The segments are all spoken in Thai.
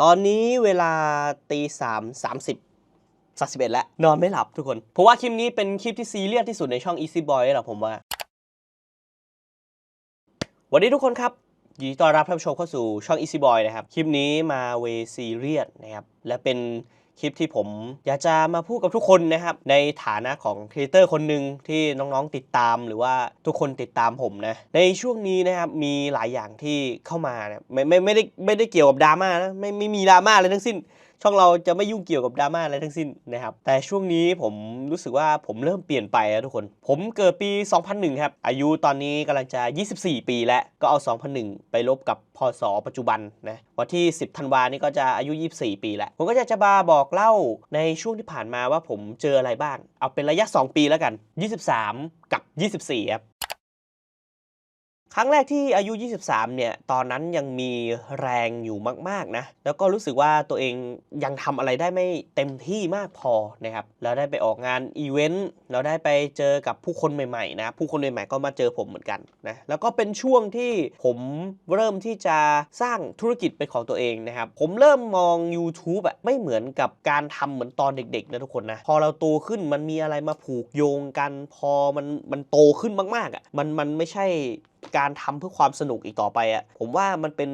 ตอนนี้เวลาตีสามสามสิบสามสิบเอ็ดแล้ว นอนไม่หลับทุกคนเพราะว่าคลิปนี้เป็นคลิปที่ซีเรียสที่สุดในช่อง Easy Boy แล้วผมว่าวันนี้ทุกคนครับยินดีต้อนรับท่านผู้ชมเข้าสู่ช่อง Easy Boy นะครับ คลิปนี้มาเวซีเรียสนะครับ และเป็น คลิปที่ผมอยากจะมาพูดกับทุกคนนะครับ ในฐานะของครีเอเตอร์คนหนึ่งที่น้องๆติดตามหรือว่าทุกคนติดตามผมนะ ในช่วงนี้นะครับมีหลายอย่างที่เข้ามานะไม่ไม่ไม่ได้ไม่ได้เกี่ยวกับดราม่านะไม่ไม่มีดราม่าอะไรทั้งสิ้น ช่องเราจะไม่ยุ่งเกี่ยวกับดราม่าอะไรทั้งสิ้นนะครับแต่ช่วงนี้ผมรู้สึกว่าผมเริ่มเปลี่ยนไปแล้วทุกคน ผมเกิดปี 2001 ครับอายุตอนนี้กำลังจะ 24 ปีแล้วก็เอา 2001 ไปลบกับพศปัจจุบันนะวันที่ 10 ธันวานี่ก็จะอายุ 24 ปีแล้ว ผมก็จะจะมาบอกเล่าในช่วงที่ผ่านมาว่าผมเจออะไรบ้าง เอาเป็นระยะ 2 ปีแล้วกัน 23 กับ 24 ครับ ครั้งแรกที่อายุ 23 เนี่ย ตอนนั้นยังมีแรงอยู่มาก ๆ นะ แล้วก็รู้สึกว่าตัวเองยังทำอะไรได้ไม่เต็มที่มากพอนะครับ แล้วได้ไปออกงานอีเวนต์ เราได้ไปเจอกับผู้คนใหม่ๆ นะ ผู้คนใหม่ๆ ก็มาเจอผมเหมือนกันนะ แล้วก็เป็นช่วงที่ผมเริ่มที่จะสร้างธุรกิจเป็นของตัวเองนะครับ ผมเริ่มมอง YouTube อะไม่เหมือนกับการทำเหมือนตอนเด็ก ๆ นะทุกคนนะ พอเราโตขึ้นมันมีอะไรมาผูกโยงกัน พอมันมันโตขึ้นมากๆอะมันมันไม่ใช่ การทำเพื่อความสนุกอีกต่อไปอะ่ะผมว่ามันเป็น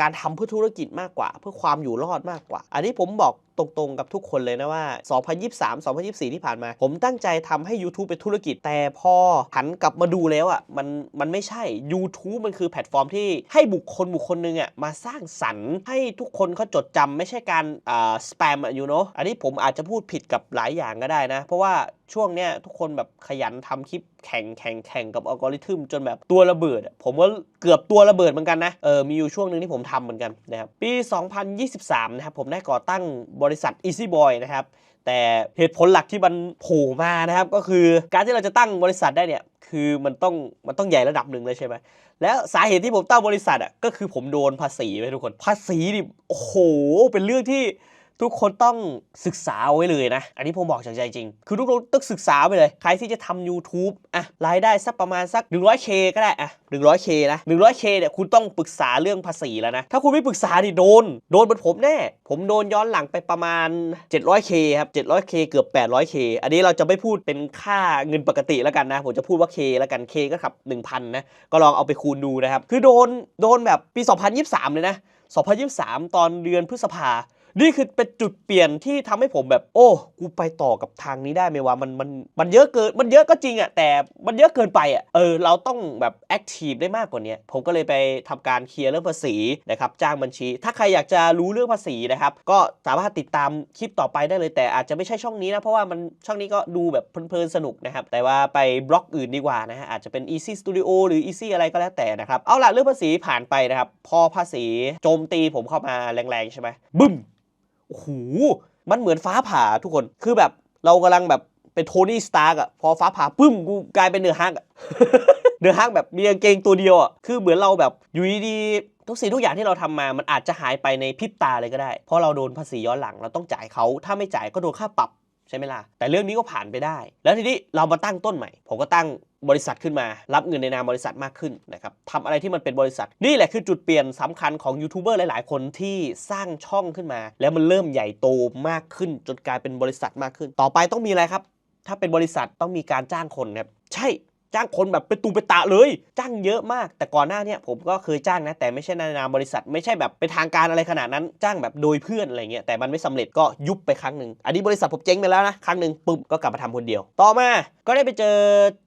การทำเพื่อธุรกิจมากกว่า เพื่อความอยู่รอดมากกว่า อันนี้ผมบอก ตรงๆกับทุกคนเลยนะว่า 2023 2024 ที่ผ่านมา ผมตั้งใจทำให้ YouTube เป็นธุรกิจ แต่พอหันกลับมาดูแล้วอะ่ะมันมันไม่ใช่ YouTube มันคือแพลตฟอร์มที่ให้บุคคลบุคคลหนึ่งอะ่ะมาสร้างสรรค์ให้ทุกคนเขาจดจำไม่ใช่การอ่าสแปมอะอยู่เนาะอันนี้ผมอาจจะพูดผิดกับหลายอย่างก็ได้นะ เพราะว่าช่วงเนี้ยทุกคนแบบขยันทำคลิปแข่งแข่งแข่งกับอัลกอริทึมจนแบบตัวระเบิด ผมว่าเกือบตัวระเบิดเหมือนกันนะเออมีอยู่ช่วงหนึ่งที่ผมทำเหมือนกันนะครับปี 2023 นะครับผมได้ก่อตั้งบริษัท Easy Boy นะครับแต่เหตุผลหลักที่มันโผล่มานะครับ ก็คือการที่เราจะตั้งบริษัทได้เนี่ยคือมันต้องมันต้องใหญ่ระดับหนึ่งเลยใช่ไหมแล้วสาเหตุที่ผมตั้งบริษัทอะก็คือผมโดนภาษีไปทุกคนภาษีนี่โอ้โหเป็นเรื่องที่ ทุกคนต้องศึกษาไว้เลยนะ อันนี้ผมบอกจากใจจริง คือทุกคนต้องศึกษาไปเลย ใครที่จะทำ YouTube อะรายได้สักประมาณสัก 100k ก็ได้อะ 100k นะ 100k เนี่ยคุณต้องปรึกษาเรื่องภาษีแล้วนะ ถ้าคุณไม่ปรึกษาดิโดน โดนเหมือนผมแน่ ผมโดนย้อนหลังไปประมาณ 700k ครับ 700k เกือบ 800k อันนี้เราจะไม่พูดเป็นค่าเงินปกติแล้วกันนะ ผมจะพูดว่า k แล้วกัน k ก็ขับ 1,000 นะ ก็ลองเอาไปคูณดูนะครับ คือโดน โดนแบบปี 2023 เลยนะ 2023 ตอนเดือนพฤษภา นี่คือเป็นจุดเปลี่ยนที่ทำให้ผมแบบ โอ้กูไปต่อกับทางนี้ได้ไหมวะมันมันมันเยอะเกินมันเยอะก็จริงอะแต่มันเยอะเกินไปอะเออเราต้องแบบแอคทีฟได้มากกว่านี้ผมก็เลยไปทำการเคลียร์เรื่องภาษีนะครับจ้างบัญชี ถ้าใครอยากจะรู้เรื่องภาษีนะครับก็สามารถติดตามคลิปต่อไปได้เลยแต่อาจจะไม่ใช่ช่องนี้นะ เพราะว่ามันช่องนี้ก็ดูแบบเพลินๆสนุกนะครับแต่ว่าไปบล็อกอื่นดีกว่านะฮะอาจจะเป็น Easy Studio หรือ Easy อะไรก็แล้วแต่นะครับเอาล่ะเรื่องภาษีผ่านไปนะครับพอภาษีโจมตีผมเข้ามาแรงๆใช่ไหมบึ้ม โอ้โหมันเหมือนฟ้าผ่าทุกคนคือแบบเรากำลังแบบเป็นโทนี่สตาร์กอะพอฟ้าผ่าปึ้มกูกลายเป็นเนื้อฮักอะเนื้อฮักแบบมีกางเกงตัวเดียวอะคือเหมือนเราแบบอยู่ดีๆทุกสิ่งทุกอย่างที่เราทำมา มันอาจจะหายไปในพริบตาเลยก็ได้ เพราะเราโดนภาษีย้อนหลัง เราต้องจ่ายเขา ถ้าไม่จ่ายก็โดนค่าปรับ ใช่ไหมล่ะ แต่เรื่องนี้ก็ผ่านไปได้ แล้วทีนี้เรามาตั้งต้นใหม่ ผมก็ตั้งบริษัทขึ้นมา รับเงินในนามบริษัทมากขึ้นนะครับทำอะไรที่มันเป็นบริษัท นี่แหละคือจุดเปลี่ยนสำคัญของยูทูบเบอร์หลาย ๆ คนที่สร้างช่องขึ้นมา แล้วมันเริ่มใหญ่โตมากขึ้น จนกลายเป็นบริษัทมากขึ้น ต่อไปต้องมีอะไรครับ ถ้าเป็นบริษัทต้องมีการจ้างคนครับ ใช่ จ้างคนแบบเป็นตูเป็นตะเลย จ้างเยอะมาก แต่ก่อนหน้าเนี้ผมก็เคยจ้างนะ แต่ไม่ใช่ในนามบริษัท ไม่ใช่แบบเป็นทางการอะไรขนาดนั้น จ้างแบบโดยเพื่อนอะไรเงี้ย แต่มันไม่สำเร็จก็ยุบไปครั้งหนึ่ง อันนี้บริษัทผมเจ๊งไปแล้วนะ ครั้งหนึ่งปุ๊บก็กลับมาทำคนเดียว ต่อมา ก็ได้ไปเจอ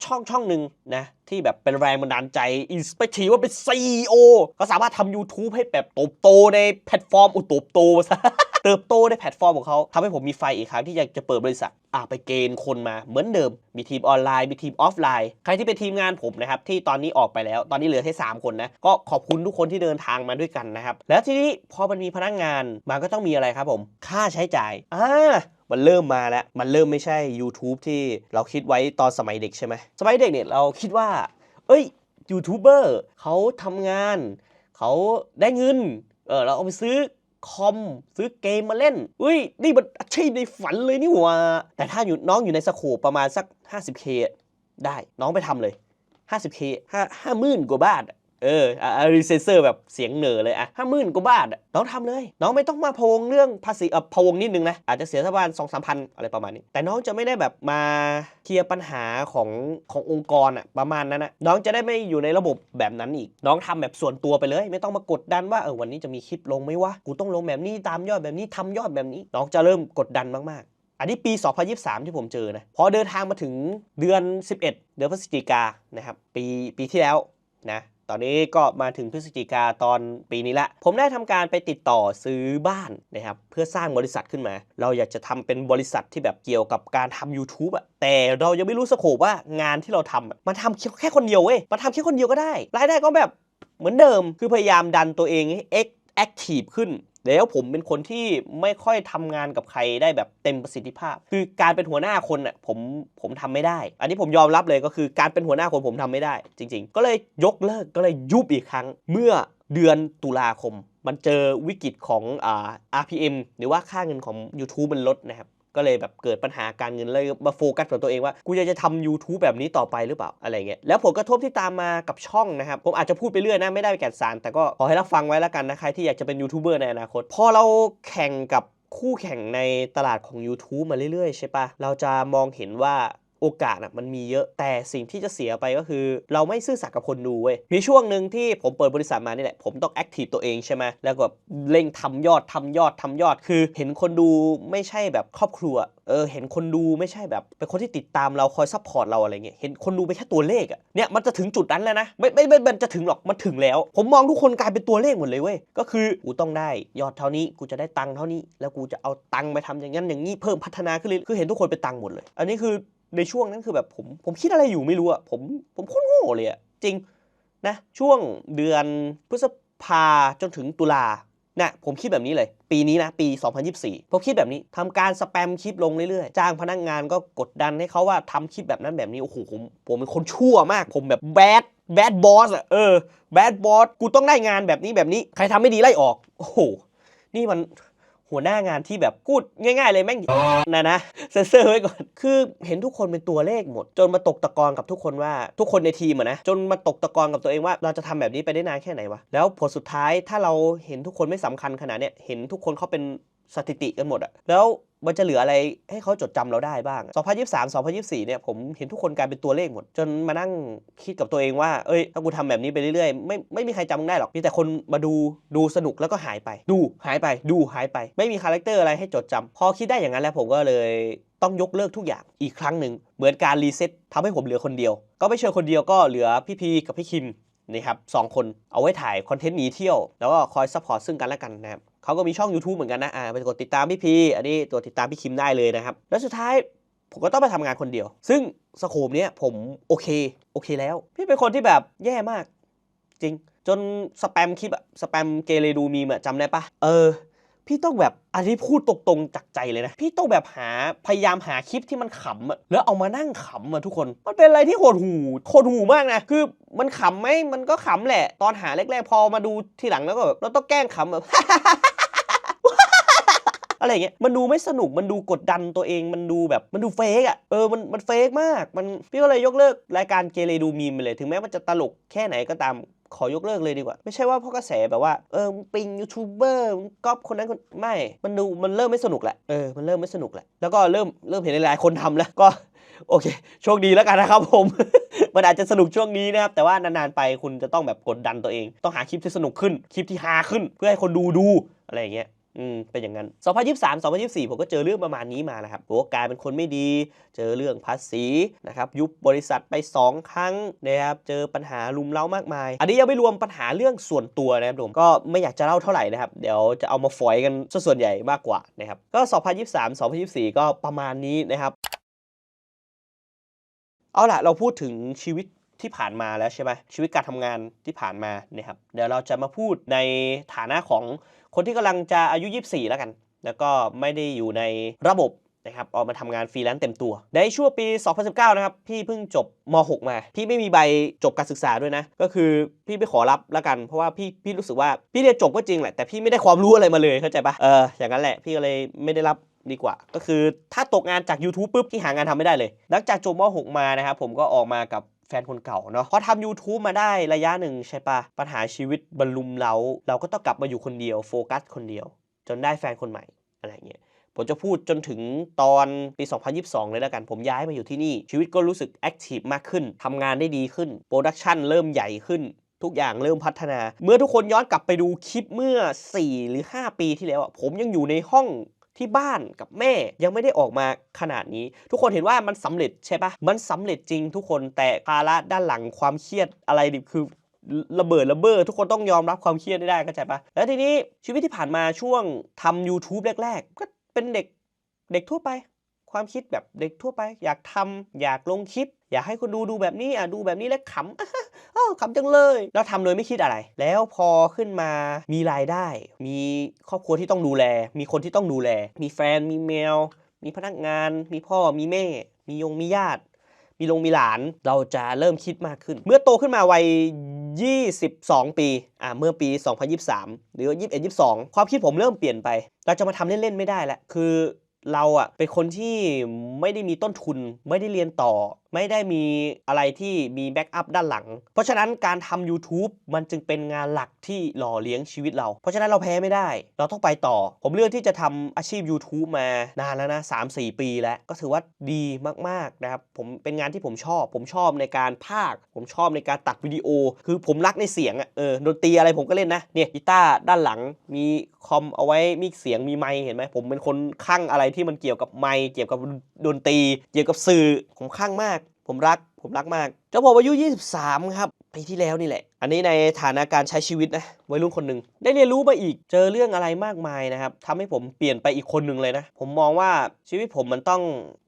ช่องช่องหนึ่งนะ ที่แบบเป็นแรงบันดาลใจอินสปิเรว่าเป็น CEO ก็สามารถทำ YouTube ให้แบบโตบโตในแพลตฟอร์มอุตบโตซะเติบโตในแพลตฟอร์มของเขาทำให้ผมมีไฟอีกครั้งที่อยากจะเปิดบริษัทอะไปเกณฑ์คนมาเหมือนเดิม มีทีมออนไลน์ มีทีมออฟไลน์ ใครที่เป็นทีมงานผมนะครับ ที่ตอนนี้ออกไปแล้ว ตอนนี้เหลือแค่3คนนะ ก็ขอบคุณทุกคนที่เดินทางมาด้วยกันนะครับ แล้วทีนี้พอมันมีพนักงานมันก็ต้องมีอะไรครับผม ค่าใช้จ่ายอ่า มันเริ่มมาแล้ว มันเริ่มไม่ใช่ YouTube ที่เราคิดไว้ตอนสมัยเด็กใช่ไหมสมัยเด็กเนี่ยเราคิดว่า เอ้ยยูทูบเบอร์เขาทำงาน เขาได้เงินเออเราเอาไปซื้อคอมซื้อเกมมาเล่นอุ้ย นี่มันอาชีพในฝันเลยนี่หว่า แต่ถ้าอยู่น้องอยู่ในสโคปประมาณสัก 50k ได้น้องไปทำเลย 50k ห้าห้าหมื่นกว่าบาท เอออะรีเซนเซอร์แบบเสียงเหน่อเลยอะห้าหมื่นกว่าบาทน้องทำเลย น้องไม่ต้องมาพวงเรื่องภาษีเออพวงนิดนึงนะ อาจจะเสียสักประมาณสองสามพันอะไรประมาณนี้ แต่น้องจะไม่ได้แบบมาเคลียร์ปัญหาของขององค์กรอะประมาณนั้นนะน้องจะได้ไม่อยู่ในระบบแบบนั้นอีก น้องทำแบบส่วนตัวไปเลย ไม่ต้องมากดดันว่าเออวันนี้จะมีคลิปลงไหมวะกูต้องลงแบบนี้ตามยอดแบบนี้ทำยอดแบบนี้ น้องจะเริ่มกดดันมากๆ อันนี้ปี 2023 ที่ผมเจอนะพอเดินทางมาถึงเดือน 11 เดือนพฤศจิกานะครับปีปีที่แล้วนะ ตอนนี้ก็มาถึงพฤศจิกาตอนปีนี้ละ ผมได้ทำการไปติดต่อซื้อบ้านนะครับเพื่อสร้างบริษัทขึ้นมา เราอยากจะทำเป็นบริษัทที่แบบเกี่ยวกับการทำ YouTube อะแต่เรายังไม่รู้สโคปว่างานที่เราทำมันทำแค่คนเดียวเว้ยมันทำแค่คนเดียวก็ได้ รายได้ก็แบบเหมือนเดิมคือพยายามดันตัวเองให้ active ขึ้น แล้วผมเป็นคนที่ไม่ค่อยทำงานกับใครได้แบบเต็มประสิทธิภาพ คือการเป็นหัวหน้าคนอะผมผมทำไม่ได้ อันนี้ผมยอมรับเลยก็คือการเป็นหัวหน้าคนผมทำไม่ได้ จริง ๆ ก็เลยยกเลิกก็เลยยุบอีกครั้ง เมื่อเดือนตุลาคม มันเจอวิกฤตของอ่า RPM หรือว่าค่าเงินของ YouTube มันลดนะครับ ก็เลยแบบเกิดปัญหาการเงินเลยมาโฟกัสกับตัวเองว่ากูจะจะทำ YouTube แบบนี้ต่อไปหรือเปล่าอะไรเงี้ยแล้วผลกระทบที่ตามมากับช่องนะครับผมอาจจะพูดไปเรื่อยนะไม่ได้ไปแก่นสาร แต่ก็ขอให้รับฟังไว้แล้วกันนะใครที่อยากจะเป็นยูทูบเบอร์ในอนาคตพอเราแข่งกับคู่แข่งในตลาดของ YouTube มาเรื่อยๆ ใช่ปะเราจะมองเห็นว่า โอกาสอะมันมีเยอะแต่สิ่งที่จะเสียไปก็คือ เราไม่ซื่อสัตย์กับคนดูเว้ยมีช่วงหนึ่งที่ผมเปิดบริษัทมานี่แหละผมต้องแอคทีฟตัวเองใช่ไหมแล้วก็เร่งทำยอดทำยอดทำยอดคือ เห็นคนดูไม่ใช่แบบครอบครัวเออเห็นคนดูไม่ใช่แบบเป็นคนที่ติดตามเราคอยซัพพอร์ตเราอะไรเงี้ยเห็นคนดูไปนแค่ตัวเลขอะเนี่ยมันจะถึงจุดนั้นแล้วนะไม่ไม่ไม่มันจะถึงหรอกมันถึงแล้ว ผมมองทุกคนกลายเป็นตัวเลขหมดเลยเว้ยก็คือกูต้องได้ยอดเท่านี้กูจะได้ตังค์เท่านี้ แล้วกูจะเอาตังค์ไปทำอย่างนั้นอย่างนี้เพิ่มพัฒนาขึ้นเลยคือเห็นทุกคนเป็นตังค์หมดเลย อันนี้คือ ในช่วงนั้นคือแบบผมผมคิดอะไรอยู่ไม่รู้อะผมผมโคตรโง่เลยอะจริงนะช่วงเดือนพฤษภาจนถึงตุลานะผมคิดแบบนี้เลย ปีนี้นะ ปี 2024 ผมคิดแบบนี้ทำการสแปมคลิปลงเรื่อยๆ จ้างพนักงานก็กดดันให้เขาว่าทำคลิปแบบนั้นแบบนี้ โอ้โหผมผมเป็นคนชั่วมาก ผมแบบแบดแบดบอสอะเออแบดบอสกูต้องได้งานแบบนี้แบบนี้ ใครทำไม่ดีไล่ออก โอ้โห นี่มัน หัวหน้างานที่แบบพูดง่าย ๆ เลยแม่งนะนะเซนเซอร์ไว้ก่อน คือเห็นทุกคนเป็นตัวเลขหมด จนมาตกตะกอนกับทุกคนว่าทุกคนในทีมอะนะจนมาตกตะกอนกับตัวเองว่าเราจะทำแบบนี้ไปได้นานแค่ไหนวะแล้วผลสุดท้ายถ้าเราเห็นทุกคนไม่สำคัญขนาดเนี้ยเห็นทุกคนเขาเป็นสถิติกันหมดอะแล้ว มันจะเหลืออะไรให้เขาจดจำเราได้บ้าง 2023 2024 เนี่ยผมเห็นทุกคนกลายเป็นตัวเลขหมด จนมานั่งคิดกับตัวเองว่า เอ้ย ถ้ากูทำแบบนี้ไปเรื่อยๆ ไม่ไม่มีใครจำมึงได้หรอก มีแต่คนมาดูดูสนุกแล้วก็หายไป ดูหายไป ดูหายไป ไม่มีคาแรคเตอร์อะไรให้จดจำพอคิดได้อย่างนั้นแล้วผมก็เลยต้องยกเลิกทุกอย่างอีกครั้งหนึ่งเหมือนการรีเซ็ตทำให้ผมเหลือคนเดียว ก็ไม่เชิญคนเดียวก็เหลือพี่พีกับพี่คิมนี่ครับสองคนเอาไว้ถ่ายคอนเทนต์หนีเที่ยว แล้วก็คอยซัพพอร์ตซึ่งกันและกันนะครับ เขาก็มีช่อง YouTube เหมือนกันนะอ่าไปกดติดตามพี่พีอันนี้ตัวติดตามพี่คิมได้เลยนะครับ แล้วสุดท้ายผมก็ต้องไปทำงานคนเดียว ซึ่งสโคมเนี้ยผมโอเคโอเคแล้ว พี่เป็นคนที่แบบแย่มาก จริง จนสแปมคลิปอะสแปมเกเรดูมีมอะจำได้ปะเออ พี่ต้องแบบอันนี้พูดตรงๆจากใจเลยนะ พี่ต้องแบบหาพยายามหาคลิปที่มันขำอะแล้วเอามานั่งขำอะทุกคน มันเป็นอะไรที่โหดหูโหดหูมากนะ คือมันขำไหมมันก็ขำแหละ ตอนหาแรกๆพอมาดูทีหลังแล้วก็แบบเราต้องแกล้งขำแบบอะไรเงี้ยมันดูไม่สนุกมันดูกดดันตัวเองมันดูแบบมันดูเฟกอะเออมันมันเฟกมาก มันพี่ก็เลยยกเลิกรายการเกเรดูมีมไปเลย ถึงแม้มันจะตลกแค่ไหนก็ตาม ขอยกเลิกเลยดีกว่า ไม่ใช่ว่าเพราะกระแสแบบว่าเออมึงปิงยูทูบเบอร์มึงก๊อปคนนั้นคนไม่มันดูมันเริ่มไม่สนุกแหละเออมันเริ่มไม่สนุกแหละแล้วก็เริ่มเริ่มเห็นหลายๆคนทำแล้วก็โอเค โชคดีแล้วกันนะครับผม มันอาจจะสนุกช่วงนี้นะครับ แต่ว่านานๆไปคุณจะต้องแบบกดดันตัวเอง ต้องหาคลิปที่สนุกขึ้น คลิปที่ฮาขึ้น เพื่อให้คนดูดูอะไรอย่างเงี้ย อืมเป็นอย่างนั้น 2023 2024 ผมก็เจอเรื่องประมาณนี้มานะครับผมก็กลายเป็นคนไม่ดี เจอเรื่องภาษีนะครับ ยุบบริษัทไป 2 ครั้งนะครับ เจอปัญหาลุมเล้ามากมาย อันนี้ยังไม่รวมปัญหาเรื่องส่วนตัวนะครับผม ก็ไม่อยากจะเล่าเท่าไหร่นะครับ เดี๋ยวจะเอามาฝอยกันส่วนใหญ่มากกว่านะครับ ก็ 2023 2024 ก็ประมาณนี้นะครับ เอาล่ะ เราพูดถึงชีวิต ที่ผ่านมาแล้วใช่ไหมชีวิตการทำงานที่ผ่านมาเนี่ยครับเดี๋ยวเราจะมาพูดในฐานะของคนที่กำลังจะอายุ 24 แล้วกัน แล้วก็ไม่ได้อยู่ในระบบนะครับออกมาทำงานฟรีแลนซ์เต็มตัว ในช่วงปี 2019 นะครับ พี่เพิ่งจบม .6 มา พี่ไม่มีใบจบการศึกษาด้วยนะ ก็คือพี่ไปขอรับแล้วกัน เพราะว่าพี่พี่รู้สึกว่าพี่เรียนจบก็จริงแหละ แต่พี่ไม่ได้ความรู้อะไรมาเลยเข้าใจปะเอออย่างนั้นแหละ พี่ก็เลยไม่ได้รับดีกว่า ก็คือถ้าตกงานจาก YouTube ปุ๊บที่หางานทำไม่ได้เลย หลังจากจบม .6 มานะครับผมก็ออกมากับ แฟนคนเก่าเนาะพอทำ YouTube มาได้ระยะหนึ่งใช่ปะปัญหาชีวิตบรรลุมเราเราก็ต้องกลับมาอยู่คนเดียวโฟกัสคนเดียว จนได้แฟนคนใหม่อะไรเงี้ยผมจะพูดจนถึงตอนปี 2022 เลยแล้วกัน ผมย้ายมาอยู่ที่นี่ ชีวิตก็รู้สึกแอคทีฟมากขึ้น ทำงานได้ดีขึ้น โปรดักชันเริ่มใหญ่ขึ้น ทุกอย่างเริ่มพัฒนา เมื่อทุกคนย้อนกลับไปดูคลิปเมื่อ 4 หรือ 5 ปีที่แล้วอะผมยังอยู่ในห้อง ที่บ้านกับแม่ยังไม่ได้ออกมาขนาดนี้ ทุกคนเห็นว่ามันสำเร็จใช่ปะมันสำเร็จจริงทุกคนแต่ภาระด้านหลังความเครียดอะไรดิคือระเบิดระเบ้อทุกคนต้องยอมรับความเครียดได้เข้าใจปะแล้วทีนี้ชีวิตที่ผ่านมาช่วงทำ YouTube แรก ๆ ก็เป็นเด็กเด็กทั่วไป ความคิดแบบเด็กทั่วไป อยากทำอยากลงคลิป อยากให้คนดูดูแบบนี้อะดูแบบนี้แล้วขำ อ้ขำจังเลย แล้วทำโดยไม่คิดอะไร แล้วพอขึ้นมามีรายได้ มีครอบครัวที่ต้องดูแล มีคนที่ต้องดูแล มีแฟนมีแมว มีพนักงาน มีพ่อมีแม่ มียงมีญาติ มีลงมีหลานเราจะเริ่มคิดมากขึ้น เมื่อโตขึ้นมาวัย22 ปี อ่า เมื่อปี 2023 หรือ21 22 ความคิดผมเริ่มเปลี่ยนไป เราจะมาทำเล่น ๆ ไม่ได้แล้ว คือเราอะเป็นคนที่ไม่ได้มีต้นทุน ไม่ได้เรียนต่อ ไม่ได้มีอะไรที่มีแบ็กอัพด้านหลัง เพราะฉะนั้นการทำ YouTube มันจึงเป็นงานหลักที่หล่อเลี้ยงชีวิตเรา เพราะฉะนั้นเราแพ้ไม่ได้ เราต้องไปต่อ ผมเลือกที่จะทำอาชีพ YouTube มานานแล้วนะ 3-4 ปีแล้ว ก็ถือว่าดีมากๆนะครับ ผมเป็นงานที่ผมชอบ ผมชอบในการพากผมชอบในการตัดวิดีโอ คือผมรักในเสียงอะเออ ดนตรีอะไรผมก็เล่นนะ เนี่ยกีตาร์ด้านหลัง มีคอมเอาไว้ มีเสียง มีไมค์เห็นไหม ผมเป็นคนคลั่งอะไรที่มันเกี่ยวกับไมค์ เกี่ยวกับดนตรี เกี่ยวกับสื่อ ผมคลั่งมาก ผมรักผมรักมาก เจ้าผมอายุ 23 ครับ ปีที่แล้วนี่แหละ อันนี้ในฐานะการใช้ชีวิตนะวัยรุ่นคนหนึ่งได้เรียนรู้มาอีกเจอเรื่องอะไรมากมายนะครับทำให้ผมเปลี่ยนไปอีกคนหนึ่งเลยนะ ผมมองว่าชีวิตผมมันต้อง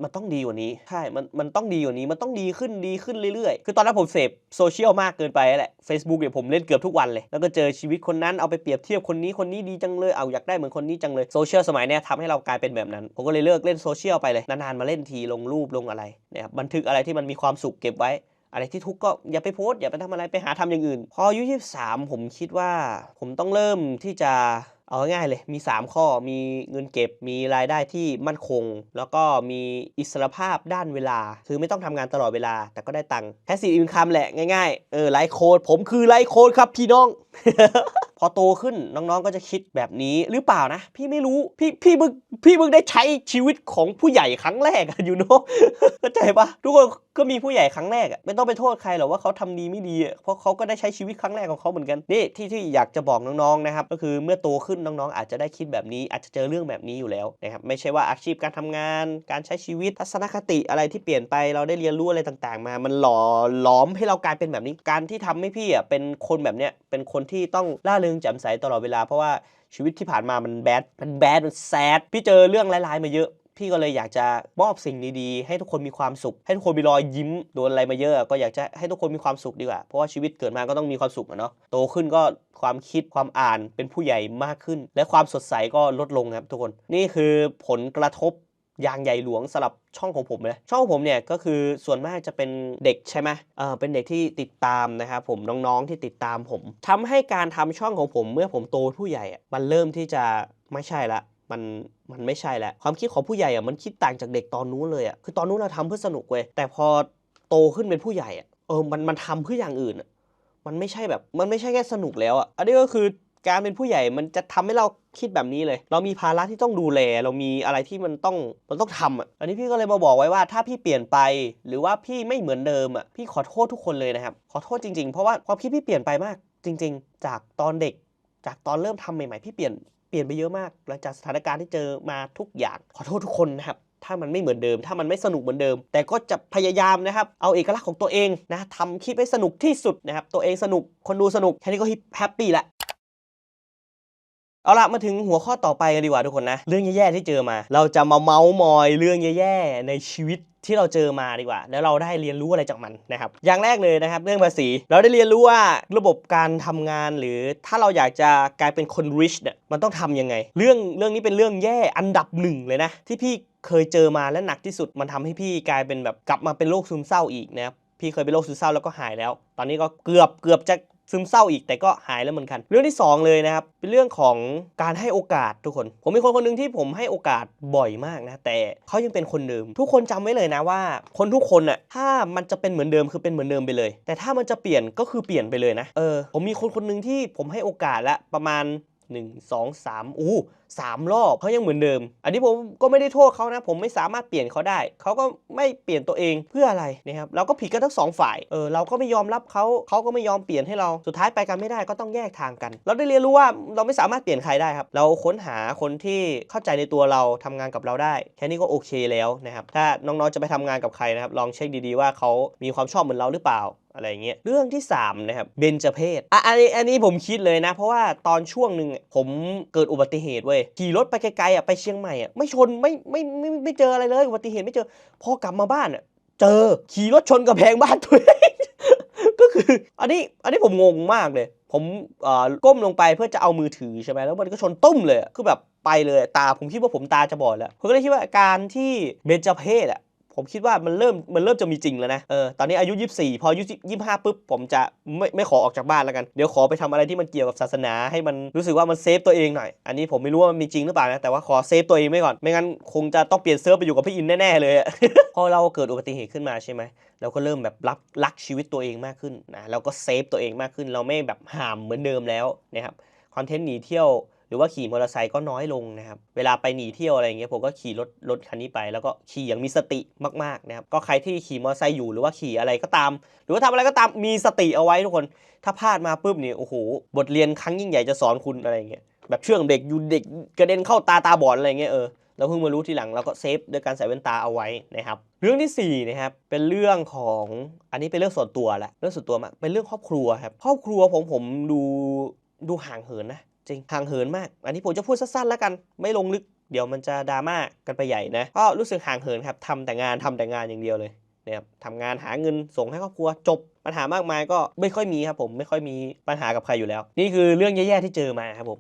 มันต้องดีกว่านี้ใช่มันมันต้องดีกว่านี้มันต้องดีขึ้นดีขึ้นเรื่อยๆ คือตอนนั้นผมเสพโซเชียลมากเกินไปแหละ Facebook เนี่ยผมเล่นเกือบทุกวันเลย แล้วก็เจอชีวิตคนนั้นเอาไปเปรียบเทียบคนนี้คนนี้ดีจังเลยเอาอยากได้เหมือนคนนี้จังเลยโซเชียลสมัยนี้ทำให้เรากลายเป็นแบบนั้นผมก็เลยเลิกเล่นโซเชียลไปเลยนานๆมาเล่นทีลงรูปลงอะไรนะครับบันทึกอะไรที่มันมีความสุขเก็บไว้ อะไรที่ทุกข์ก็อย่าไปโพสต์อย่าไปทำอะไรไปหาทำอย่างอื่น พออายุ23ผมคิดว่า ผมต้องเริ่มที่จะเอาง่ายๆเลยมี 3 ข้อมีเงินเก็บมีรายได้ที่มั่นคง แล้วก็มีอิสรภาพด้านเวลา คือไม่ต้องทำงานตลอดเวลา แต่ก็ได้ตังค์แค่สี่อินคัมแหละง่ายๆเออไลฟ์โค้ดผมคือไลฟ์โค้ดครับพี่น้อง พอโตขึ้นน้องๆก็จะคิดแบบนี้หรือเปล่านะ พี่ไม่รู้พี่พี่มึงพี่มึงได้ใช้ชีวิตของผู้ใหญ่ครั้งแรกอยู่เนาะเข้าใจปะทุกคน ก็มีผู้ใหญ่ครั้งแรกอะไม่ต้องไปโทษใครหรอกว่าเขาทำดีไม่ดี เพราะเขาก็ได้ใช้ชีวิตครั้งแรกของเขาเหมือนกันนี่ที่ที่อยากจะบอกน้องๆนะครับก็คือเมื่อโตขึ้นน้องๆ อาจจะได้คิดแบบนี้ อาจจะเจอเรื่องแบบนี้อยู่แล้วนะครับไม่ใช่ว่าอาชีพการทำงาน การใช้ชีวิตทัศนคติอะไรที่เปลี่ยนไปเราได้เรียนรู้อะไรต่างๆ มา มันหล่อหลอมให้เรากลายเป็นแบบนี้การที่ทำให้พี่อะเป็นคนแบบเนี้ยเป็นคนที่ต้องล่าเริงแจ่มใสตลอดเวลาเพราะว่าชีวิตที่ผ่านมามันแบดมันแบดมันแซดพี่เจอเรื่องร้ายๆมาเยอะ พี่ก็เลยอยากจะมอบสิ่งดีๆ ให้ทุกคนมีความสุข ให้ทุกคนมีรอยยิ้มโดนอะไรมาเยอะ ก็อยากจะให้ทุกคนมีความสุขดีกว่า เพราะว่าชีวิตเกิดมาก็ต้องมีความสุขอะเนาะโตขึ้นก็ความคิดความอ่านเป็นผู้ใหญ่มากขึ้น และความสดใสก็ลดลงครับทุกคน นี่คือผลกระทบอย่างใหญ่หลวงสำหรับช่องของผมนะช่องของผมเนี่ยก็คือส่วนมากจะเป็นเด็กใช่ไหมเออเป็นเด็กที่ติดตามนะครับผมน้องๆที่ติดตามผมทำให้การทำช่องของผมเมื่อผมโตผู้ใหญ่มันเริ่มที่จะไม่ใช่ละ มันมันไม่ใช่แหล้วความคิดของผู้ใหญ่อะมันคิดต่างจากเด็กตอนนู้นเลยอะคือตอนนู้นเราทำเพื่อสนุกเว้ยแต่พอโตขึ้นเป็นผู้ใหญ่อะเออมันมันทำเพื่ออย่างอื่นอะมันไม่ใช่แบบมันไม่ใช่แค่สนุกแล้วอะอันนี้ก็คือการเป็นผู้ใหญ่มันจะทำให้เราคิดแบบนี้เลย เรามีภาระที่ต้องดูแล เรามีอะไรที่มันต้องมันต้องทำอะอันนี้พี่ก็เลยมาบอกไว้ว่าถ้าพี่เปลี่ยนไป หรือว่าพี่ไม่เหมือนเดิมอะพี่ขอโทษทุกคนเลยนะครับ ขอโทษจริงๆ เพราะว่าความคิดพี่เปลี่ยนไปมาก จริง ๆ จากตอนเด็ก จากตอนเริ่มทำใหม่ๆ พี่เปลี่ยน ปลี่ยนไปเยอะมาก หลังจากสถานการณ์ที่เจอมาทุกอย่าง ขอโทษทุกคนนะครับถ้ามันไม่เหมือนเดิม ถ้ามันไม่สนุกเหมือนเดิม แต่ก็จะพยายามนะครับ เอาเอกลักษณ์ของตัวเองนะทำคลิปให้สนุกที่สุดนะครับ ตัวเองสนุก คนดูสนุก แค่นี้ก็แฮปปี้ละ เอาละมาถึงหัวข้อต่อไปกันดีกว่าทุกคนนะ เรื่องแย่ๆที่เจอมา เราจะมาเมาส์มอยเรื่องแย่ๆในชีวิตที่เราเจอมาดีกว่า แล้วเราได้เรียนรู้อะไรจากมันนะครับ อย่างแรกเลยนะครับ เรื่องภาษี เราได้เรียนรู้ว่าระบบการทำงานหรือถ้าเราอยากจะกลายเป็นคน rich เนี่ยมันต้องทำยังไง เรื่องเรื่องนี้เป็นเรื่องแย่อันดับหนึ่งเลยนะ ที่พี่เคยเจอมาและหนักที่สุด มันทำให้พี่กลายเป็นแบบกลับมาเป็นโรคซึมเศร้าอีกนะครับพี่เคยเป็นโรคซึมเศร้าแล้วก็หายแล้ว ตอนนี้ก็เกือบเกือบจะ ซึมเศร้าอีกแต่ก็หายแล้วเหมือนกัน เรื่องที่สองเลยนะครับเป็นเรื่องของการให้โอกาสทุกคน ผมเป็นคนคนหนึ่งที่ผมให้โอกาสบ่อยมากนะแต่เขายังเป็นคนเดิม ทุกคนจำไว้เลยนะว่า คนทุกคนอะถ้ามันจะเป็นเหมือนเดิมคือเป็นเหมือนเดิมไปเลย แต่ถ้ามันจะเปลี่ยนก็คือเปลี่ยนไปเลยนะเออผมมีคนคนหนึ่งที่ผมให้โอกาสละประมาณ 1 2 3อู้ สามรอบเขายังเหมือนเดิม อันนี้ผมก็ไม่ได้โทษเขานะ ผมไม่สามารถเปลี่ยนเขาได้ เขาก็ไม่เปลี่ยนตัวเองเพื่ออะไรนะครับเราก็ผิดกันทั้งสองฝ่ายเออเราก็ไม่ยอมรับเขาเขาก็ไม่ยอมเปลี่ยนให้เราสุดท้ายไปกันไม่ได้ก็ต้องแยกทางกัน เราได้เรียนรู้ว่าเราไม่สามารถเปลี่ยนใครได้ครับเราค้นหาคนที่เข้าใจในตัวเราทำงานกับเราได้ แค่นี้ก็โอเคแล้วนะครับถ้าน้องๆจะไปทำงานกับใครนะครับลองเช็คดีๆว่าเขามีความชอบเหมือนเราหรือเปล่าอะไรเงี้ยเรื่องที่สามนะครับเบญจเพศอะอันนี้อันนี้ผมคิดเลยนะ เพราะว่าตอนช่วงหนึ่งผมเกิดอุบัติเหตุเว้ยขี่รถไปไกลๆอะไปเชียงใหม่อะไม่ชนไม่ไม่ไม่ไม่ไม่เจออะไรเลยอุบัติเหตุไม่เจอ พอกลับมาบ้านอะเจอขี่รถชนกระแพงบ้านตัวเองก็คือ อันนี้อันนี้ผมงงมากเลย ผมก้มลงไปเพื่อจะเอามือถือใช่ไหมแล้วมันก็ชนตุ้มเลยคือแบบไปเลยตาผมคิดว่าผมตาจะบอดแล้วผมก็เลยคิดว่าการที่เบญจเพศอะ ผมคิดว่ามันเริ่มมันเริ่มจะมีจริงแล้วนะ เออ ตอนนี้อายุ 24 พออายุ25ปุ๊บ ผมจะไม่ไม่ขอออกจากบ้านแล้วกัน เดี๋ยวขอไปทำอะไรที่มันเกี่ยวกับศาสนาให้มันรู้สึกว่ามันเซฟตัวเองหน่อย อันนี้ผมไม่รู้ว่ามันมีจริงหรือเปล่านะ แต่ว่าขอเซฟตัวเองไว้ก่อน ไม่งั้นคงจะต้องเปลี่ยนเซิร์ฟไปอยู่กับพี่อินแน่ๆเลย พอเราเกิดอุบัติเหตุขึ้นมาใช่ไหมเราก็เริ่มแบบรักรักชีวิตตัวเองมากขึ้นนะ เราก็เซฟตัวเองมากขึ้น เราไม่แบบห่ามเหมือนเดิมแล้วนะครับ คอนเทนต์หนีเที่ยว รือว่าขี่มอเตอร์ไซค์ก็น้อยลงนะครับ เวลาไปหนีเที่ยวอะไรอย่างเงี้ยผมก็ขี่รถรถคันนี้ไป แล้วก็ขี่อย่างมีสติมากๆนะครับ ก็ใครที่ขี่มอเตอร์ไซค์อยู่หรือว่าขี่อะไรก็ตาม หรือว่าทำอะไรก็ตามมีสติเอาไว้ทุกคน ถ้าพลาดมาปุ๊บเนี่ยโอ้โหบทเรียนครั้งยิ่งใหญ่จะสอนคุณอะไรอย่างเงี้ยแบบเชื่องเด็กอยู่เด็กกระเด็นเข้าตาตาบอดอะไรอย่างเงี้ยเออเราเพิ่งมารู้ทีหลังเราก็เซฟด้วยการใส่แว่นตาเอาไว้นะครับเรื่องที่สี่นะครับเป็นเรื่องของอันนี้เป็นเรื่องส่วนตัวแหละเรื่องส่วนตัวมากเป็นเรื่องครอบครัวครับครอบครัวผมผมดูดูห่างเหินนะ จริงห่างเหินมาก อันนี้ผมจะพูดสั้นๆแล้วกัน ไม่ลงลึก เดี๋ยวมันจะดราม่ากันไปใหญ่นะ ก็รู้สึกห่างเหินครับทำแต่งานทำแต่งานอย่างเดียวเลยนะครับทำงานหาเงินส่งให้ครอบครัวจบปัญหามากมายก็ไม่ค่อยมีครับผมไม่ค่อยมีปัญหากับใครอยู่แล้ว นี่คือเรื่องแย่ๆที่เจอมาครับผม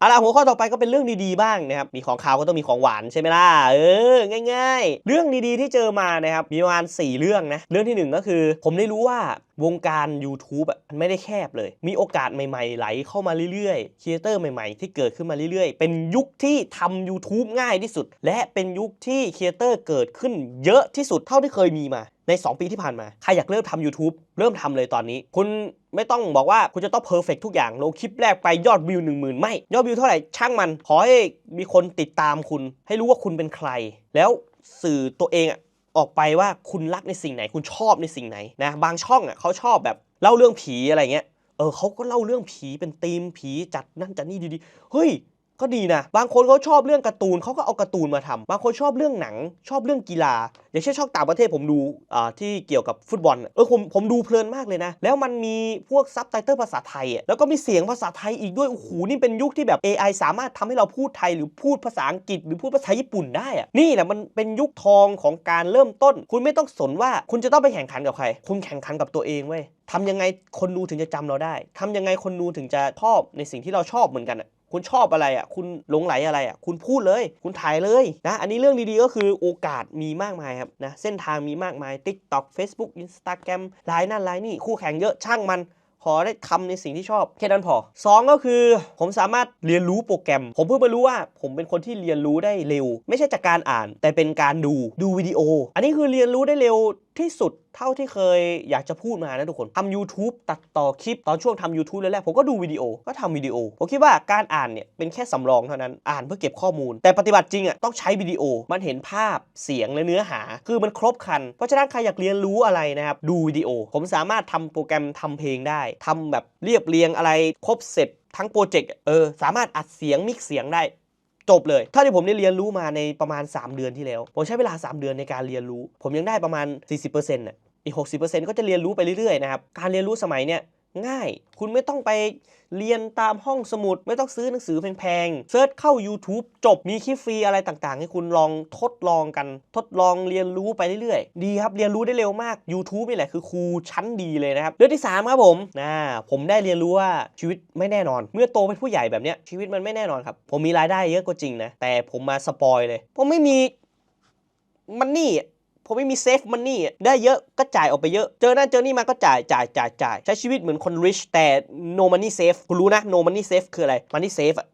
เอาละหัวข้อต่อไปก็เป็นเรื่องดีๆบ้างนะครับ มีของขาวก็ต้องมีของหวานใช่ไหมล่ะ เออ ง่ายๆ เรื่องดีๆที่เจอมานะครับ มีประมาณ 4 เรื่องนะ เรื่องที่ 1 ก็คือ ผมได้รู้ว่าวงการ YouTube อะมันไม่ได้แคบเลย มีโอกาสใหม่ๆ ไหลเข้ามาเรื่อยๆครีเอเตอร์ใหม่ๆ ที่เกิดขึ้นมาเรื่อยๆ เป็นยุคที่ทำ YouTube ง่ายที่สุด และเป็นยุคที่ครีเอเตอร์เกิดขึ้นเยอะที่สุดเท่าที่เคยมีมา ใน 2 ปีที่ผ่านมา ใครอยากเริ่มทำ YouTube เริ่มทำเลยตอนนี้ คุณไม่ต้องบอกว่าคุณจะต้องเพอร์เฟกทุกอย่างลงคลิปแรกไปยอดวิว1 0,000 ไม่ ยอดวิวเท่าไหร่ช่างมัน ขอให้มีคนติดตามคุณ ให้รู้ว่าคุณเป็นใคร แล้วสื่อตัวเองอออกไปว่าคุณรักในสิ่งไหน คุณชอบในสิ่งไหนนะบางช่องอะเขาชอบแบบเล่าเรื่องผีอะไรเงี้ยเออเขาก็เล่าเรื่องผีเป็นธีมผีจัดนั่นจัดนี่ดีๆเฮ้ย ก็ดีนะ บางคนเขาชอบเรื่องการ์ตูนเขาก็เอาการ์ตูนมาทำบางคนชอบเรื่องหนัง ชอบเรื่องกีฬา อย่างเช่นชองต่างประเทศผมดูอ่าที่เกี่ยวกับฟุตบอลเออผมผมดูเพลินมากเลยนะ แล้วมันมีพวกซับไตเติลภาษาไทย แล้วก็มีเสียงภาษาไทยอีกด้วยโอ้โหนี่เป็นยุคที่แบบ AI สามารถทำให้เราพูดไทยหรือพูดภาษาอังกฤษ หรือพูดภาษาญี่ปุ่นได้อะนี่แหละมันเป็นยุคทองของการเริ่มต้น คุณไม่ต้องสนว่าคุณจะต้องไปแข่งขันกับใคร คุณแข่งขันกับตัวเองเว้ยทำยังไงคนดูถึงจะจำเราได้ทำยังไงคนดูถึงจะชอบในสิ่งที่เราชอบเหมือนกันอะ คุณชอบอะไรอะ คุณหลงไหลอะไรอะ คุณพูดเลย คุณถ่ายเลยนะ อันนี้เรื่องดีๆก็คือโอกาสมีมากมายครับนะ เส้นทางมีมากมาย TikTok Facebook Instagram ไลน์นั่นไลน์นี่ คู่แข่งเยอะช่างมันขอได้ทำในสิ่งที่ชอบแค่นั้นพอ 2 ก็คือผมสามารถเรียนรู้โปรแกรม ผมเพิ่งมารู้ว่าผมเป็นคนที่เรียนรู้ได้เร็ว ไม่ใช่จากการอ่าน แต่เป็นการดูดูวิดีโอ อันนี้คือเรียนรู้ได้เร็ว ที่สุดเท่าที่เคยอยากจะพูดมานะทุกคนทำ YouTube ตัดต่อคลิปตอนช่วงทำ YouTube แรกๆผมก็ดูวิดีโอก็ทำวิดีโอ ผมคิดว่าการอ่านเนี่ยเป็นแค่สำรองเท่านั้นอ่านเพื่อเก็บข้อมูล แต่ปฏิบัติจริงอะต้องใช้วิดีโอมันเห็นภาพเสียงและเนื้อหา คือมันครบคัน เพราะฉะนั้นใครอยากเรียนรู้อะไรนะครับดูวิดีโอ ผมสามารถทำโปรแกรมทำเพลงได้ทำแบบเรียบเรียงอะไรครบเสร็จทั้งโปรเจกต์เออสามารถอัดเสียงมิกเสียงได้ จบเลยถ้าที่ผมได้เรียนรู้มาในประมาณ 3 เดือนที่แล้ว ผมใช้เวลา 3 เดือนในการเรียนรู้ ผมยังได้ประมาณ 40%น่ะอีก 60%ก็จะเรียนรู้ไปเรื่อยๆนะครับ การเรียนรู้สมัยเนี้ย ง่าย คุณไม่ต้องไปเรียนตามห้องสมุด ไม่ต้องซื้อหนังสือแพงๆเซิร์ชเข้า YouTube จบมีคลิปฟรีอะไรต่างๆ ให้คุณลองทดลองกัน ทดลองเรียนรู้ไปเรื่อยๆ ดีครับ เรียนรู้ได้เร็วมาก YouTube นี่แหละคือครูชั้นดีเลยนะครับ เรื่องที่ 3 ครับผมนะผมได้เรียนรู้ว่าชีวิตไม่แน่นอน เมื่อโตเป็นผู้ใหญ่แบบเนี้ยชีวิตมันไม่แน่นอนครับ ผมมีรายได้เยอะก็จริงนะแต่ผมมาสปอยเลยผมไม่มีมันนี่ ผมไม่มีเซฟมันนี่ได้เยอะก็จ่ายออกไปเยอะ เจอนั่นเจอนี่มาก็จ่ายจ่ายจ่ายจ่ายใช้ชีวิตเหมือนคนริชแต่ no money safe คุณรู้นะ no money safe คืออะไร money safe อะ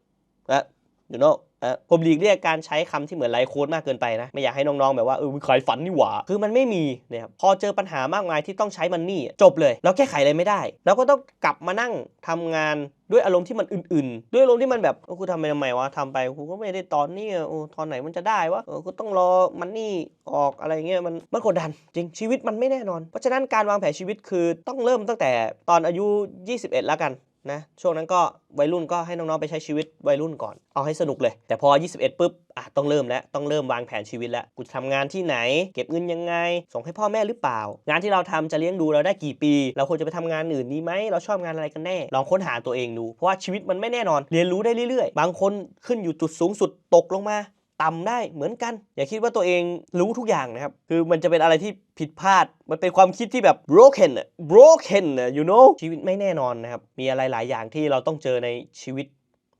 นะ you know เอ่อผมหลีกเลี่ยงการใช้คำที่เหมือนไลฟ์โค้ดมากเกินไปนะ ไม่อยากให้น้องๆ แบบว่าเออขายฝันนี่หว่า คือมันไม่มีนะครับพอเจอปัญหามากมายที่ต้องใช้มันนี่ จบเลยแล้วแก้ไขอะไรไม่ได้แล้วก็ต้องกลับมานั่งทำงานด้วยอารมณ์ที่มันอื่นๆ ด้วยอารมณ์ที่มันแบบกูทำไปทำไมวะทำไปกูก็ไม่ได้ตอนนี้โอ้ตอนไหนมันจะได้วะกูต้องรอมันนี่ออกอะไรเงี้ยมันมันกดดัน จริงชีวิตมันไม่แน่นอน เพราะฉะนั้นการวางแผนชีวิตคือต้องเริ่มตั้งแต่ตอนอายุ 21 แล้วกัน นะช่วงนั้นก็วัยรุ่นก็ให้น้องๆไปใช้ชีวิตวัยรุ่นก่อนเอาให้สนุกเลย แต่พอ 21ปุ๊บอะต้องเริ่มแล้วต้องเริ่มวางแผนชีวิตแล้วกูจะทำงานที่ไหน เก็บเงินยังไง ส่งให้พ่อแม่หรือเปล่า งานที่เราทำจะเลี้ยงดูเราได้กี่ปี เราควรจะไปทำงานอื่นดีไหมเราชอบงานอะไรกันแน่ลองค้นหาตัวเองดูเพราะว่าชีวิตมันไม่แน่นอน เรียนรู้ได้เรื่อยๆ บางคนขึ้นอยู่จุดสูงสุดตกลงมา ต่ำได้เหมือนกัน อย่าคิดว่าตัวเองรู้ทุกอย่างนะครับ คือมันจะเป็นอะไรที่ผิดพลาด มันเป็นความคิดที่แบบ broken broken you know ชีวิตไม่แน่นอนนะครับ มีอะไรหลายอย่างที่เราต้องเจอในชีวิต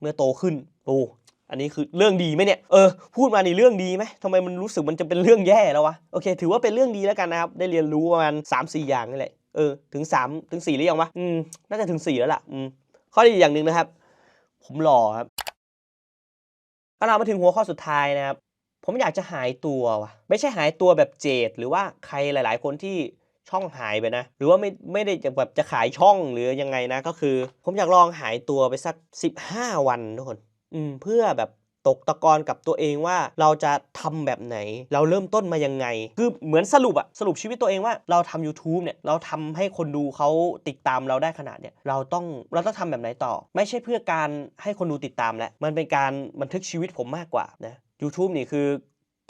เมื่อโตขึ้นโอ้อันนี้คือเรื่องดีไหมเนี่ย เออ พูดมาในเรื่องดีไหมทำไมมันรู้สึกมันจะเป็นเรื่องแย่แล้ววะ โอเค ถือว่าเป็นเรื่องดีแล้วกันนะครับ ได้เรียนรู้ประมาณ3 4 อย่างนี่แหละ เออ ถึง 3 ถึง4หรือยังวะ อืม น่าจะถึง 4 แล้วล่ะ อืม ข้อดีอย่างหนึ่งนะครับ ผมหล่อครับ ก็เรามาถึงหัวข้อสุดท้ายนะครับ ผมอยากจะหายตัวว่ะ ไม่ใช่หายตัวแบบเจดหรือว่าใครหลาย ๆ คนที่ช่องหายไปนะ หรือว่าไม่ไม่ได้จะแบบจะขายช่องหรือยังไงนะ ก็คือ ผมอยากลองหายตัวไปสัก 15 วันทุกคน อืมเพื่อแบบ ตกตะกอนกับตัวเองว่าเราจะทำแบบไหน เราเริ่มต้นมายังไง คือเหมือนสรุปอะสรุปชีวิตตัวเองว่าเราทำ YouTube เนี่ยเราทำให้คนดูเขาติดตามเราได้ขนาดเนี่ยเราต้องเราต้องทำแบบไหนต่อ ไม่ใช่เพื่อการให้คนดูติดตามแหละมันเป็นการบันทึกชีวิตผมมากกว่านะ YouTube นี่คือ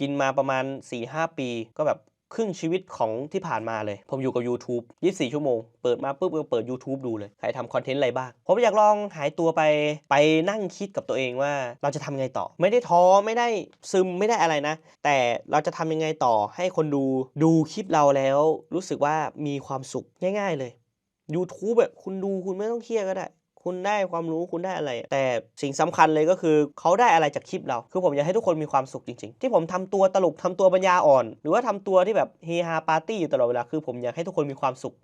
กินมาประมาณ 4-5 ปีก็แบบ ครึ่งชีวิตของที่ผ่านมาเลย ผมอยู่กับ YouTube 24 ชั่วโมง เปิดมาปุ๊บก็เปิด YouTube ดูเลย ใครทำคอนเทนต์อะไรบ้าง ผมอยากลองหายตัวไปไปนั่งคิดกับตัวเองว่าเราจะทำยังไงต่อ ไม่ได้ท้อไม่ได้ซึมไม่ได้อะไรนะ แต่เราจะทำยังไงต่อให้คนดูดูคลิปเราแล้ว รู้สึกว่ามีความสุขง่าย ๆ เลย YouTube แบบคุณดูคุณไม่ต้องเครียดก็ได้ คุณได้ความรู้คุณได้อะไร แต่สิ่งสำคัญเลยก็คือเขาได้อะไรจากคลิปเรา คือผมอยากให้ทุกคนมีความสุขจริงๆ ที่ผมทำตัวตลกทำตัวปัญญาอ่อน หรือว่าทำตัวที่แบบเฮฮาปาร์ตี้อยู่ตลอดเวลาคือผมอยากให้ทุกคนมีความสุข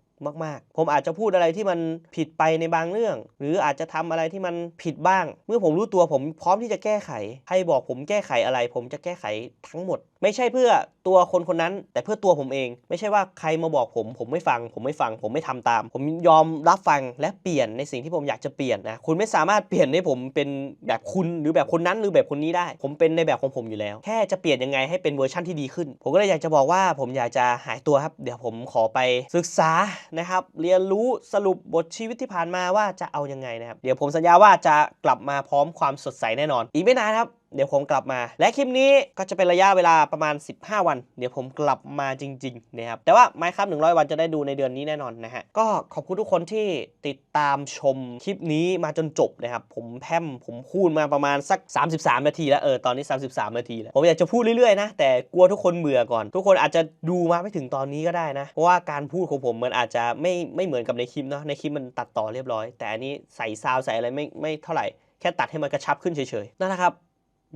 มาก ๆ ผมอาจจะพูดอะไรที่มันผิดไปในบางเรื่อง หรืออาจจะทำอะไรที่มันผิดบ้าง เมื่อผมรู้ตัวผมพร้อมที่จะแก้ไขใครบอกผมแก้ไขอะไร ผมจะแก้ไขทั้งหมด ไม่ใช่เพื่อตัวคนคนนั้น แต่เพื่อตัวผมเอง ไม่ใช่ว่าใครมาบอกผม ผมไม่ฟัง ผมไม่ฟัง ผมไม่ทำตาม ผมยอมรับฟังและเปลี่ยนในสิ่งที่ผมอยากจะเปลี่ยนนะคุณไม่สามารถเปลี่ยนให้ผมเป็นแบบคุณหรือแบบคนนั้นหรือแบบคนนี้ได้ ผมเป็นในแบบของผมอยู่แล้ว แค่จะเปลี่ยนยังไงให้เป็นเวอร์ชั่นที่ดีขึ้น ผมก็เลยอยากจะบอกว่าผมอยากจะหายตัวครับ เดี๋ยวผมขอไปศึกษานะครับเรียนรู้สรุปบทชีวิตที่ผ่านมาว่าจะเอายังไงนะครับ เดี๋ยวผมสัญญาว่าจะกลับมาพร้อมความสดใสแน่นอน อีกไม่นานครับ เดี๋ยวผมกลับมา และคลิปนี้ก็จะเป็นระยะเวลาประมาณ 15 วัน เดี๋ยวผมกลับมาจริงๆนะครับแต่ว่าไมค์ครับ100 วันจะได้ดูในเดือนนี้แน่นอนนะฮะก็ขอบคุณทุกคนที่ติดตามชมคลิปนี้มาจนจบนะครับผมแพมผมพูดมาประมาณสัก 33 นาทีแล้วเออตอนนี้ 33 นาทีแล้วผมอยากจะพูดเรื่อยๆนะแต่กลัวทุกคนเบื่อก่อน ทุกคนอาจจะดูมาไม่ถึงตอนนี้ก็ได้นะเพราะว่าการพูดของผมมันอาจจะไม่ไม่เหมือนกับในคลิปเนาะในคลิปมันตัดต่อเรียบร้อย แต่อันนี้ใส่ซาวใส่อะไรไม่ไม่เท่าไหร่แค่ตัดให้มันกระชับขึ้นเฉยๆนั่นแหละครับ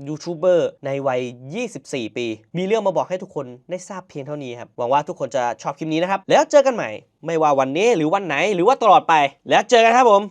ยูทูบเบอร์ในวัย 24 ปี มีเรื่องมาบอกให้ทุกคนได้ทราบเพียงเท่านี้ครับ หวังว่าทุกคนจะชอบคลิปนี้นะครับ แล้วเจอกันใหม่ ไม่ว่าวันนี้หรือวันไหนหรือว่าตลอดไป แล้วเจอกันครับผม